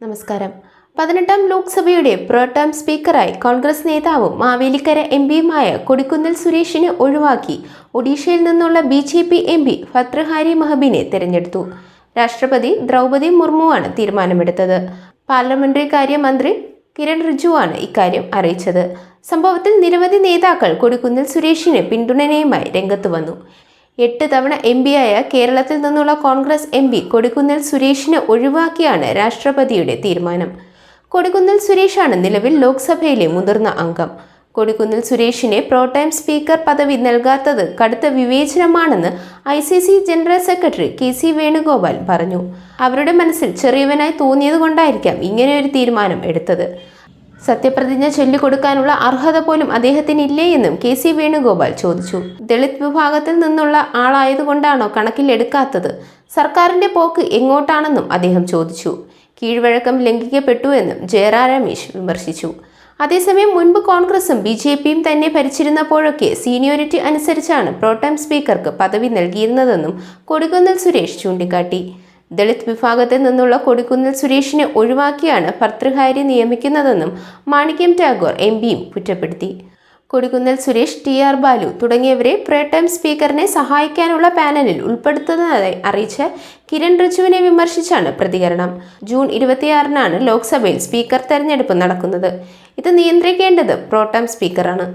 നമസ്കാരം. പതിനെട്ടാം ലോക്സഭയുടെ പ്രോ ടേം സ്പീക്കറായി കോൺഗ്രസ് നേതാവും മാവേലിക്കര എം പിയുമായ കൊടിക്കുന്നിൽ സുരേഷിനെ ഒഴിവാക്കി ഒഡീഷയിൽ നിന്നുള്ള B J P M P Bhartruhari മഹബിനെ തിരഞ്ഞെടുത്തു. രാഷ്ട്രപതി ദ്രൗപദി മുർമുവാണ് തീരുമാനമെടുത്തത്. പാർലമെന്ററി കാര്യമന്ത്രി കിരൺ റിജുവാണ് ഇക്കാര്യം അറിയിച്ചത്. സംഭവത്തിൽ നിരവധി നേതാക്കൾ കൊടിക്കുന്നിൽ സുരേഷിന് പിന്തുണയുമായി രംഗത്ത് വന്നു. എട്ട് തവണ എം പിയായ കേരളത്തിൽ നിന്നുള്ള കോൺഗ്രസ് എം പി കൊടിക്കുന്നിൽ സുരേഷിനെ ഒഴിവാക്കിയാണ് രാഷ്ട്രപതിയുടെ തീരുമാനം. കൊടിക്കുന്നിൽ സുരേഷാണ് നിലവിൽ ലോക്സഭയിലെ മുതിർന്ന അംഗം. കൊടിക്കുന്നിൽ സുരേഷിനെ പ്രോടൈം സ്പീക്കർ പദവി നൽകാത്തത് കടുത്ത വിവേചനമാണെന്ന് I C C general secretary K C Venugopal പറഞ്ഞു. അവരുടെ മനസ്സിൽ ചെറിയവനായി തോന്നിയത് കൊണ്ടായിരിക്കാം ഇങ്ങനെയൊരു തീരുമാനം എടുത്തത്. സത്യപ്രതിജ്ഞ ചൊല്ലിക്കൊടുക്കാനുള്ള അർഹത പോലും അദ്ദേഹത്തിനില്ലേ എന്നും കെ സി വേണുഗോപാൽ ചോദിച്ചു. ദളിത് വിഭാഗത്തിൽ നിന്നുള്ള ആളായതുകൊണ്ടാണോ കണക്കിലെടുക്കാത്തത്? സർക്കാരിന്റെ പോക്ക് എങ്ങോട്ടാണെന്നും അദ്ദേഹം ചോദിച്ചു. കീഴ്വഴക്കം ലംഘിക്കപ്പെട്ടുവെന്നും ജയറാം രമേശ് വിമർശിച്ചു. അതേസമയം മുൻപ് കോൺഗ്രസും ബി ജെ പിയും തന്നെ ഭരിച്ചിരുന്നപ്പോഴൊക്കെ സീനിയോറിറ്റി അനുസരിച്ചാണ് പ്രോട്ടം സ്പീക്കർക്ക് പദവി നൽകിയിരുന്നതെന്നും കൊടിക്കുന്നിൽ സുരേഷ് ചൂണ്ടിക്കാട്ടി. ദളിത് വിഭാഗത്തിൽ നിന്നുള്ള കൊടിക്കുന്നിൽ സുരേഷിനെ ഒഴിവാക്കിയാണ് ഭർത്തൃഹാരി നിയമിക്കുന്നതെന്നും മാണിക്യം ടാഗോർ എം പിയും കുറ്റപ്പെടുത്തി. കൊടിക്കുന്നിൽ സുരേഷ് ടി ആർ ബാലു തുടങ്ങിയവരെ പ്രേ ടൈം സ്പീക്കറിനെ സഹായിക്കാനുള്ള പാനലിൽ ഉൾപ്പെടുത്തുന്നതായി അറിയിച്ച് കിരൺ റിജുവിനെ വിമർശിച്ചാണ് പ്രതികരണം. ജൂൺ ഇരുപത്തിയാറിനാണ് ലോക്സഭയിൽ സ്പീക്കർ തെരഞ്ഞെടുപ്പ് നടക്കുന്നത്. ഇത് നിയന്ത്രിക്കേണ്ടത് പ്രോട്ടം സ്പീക്കറാണ്.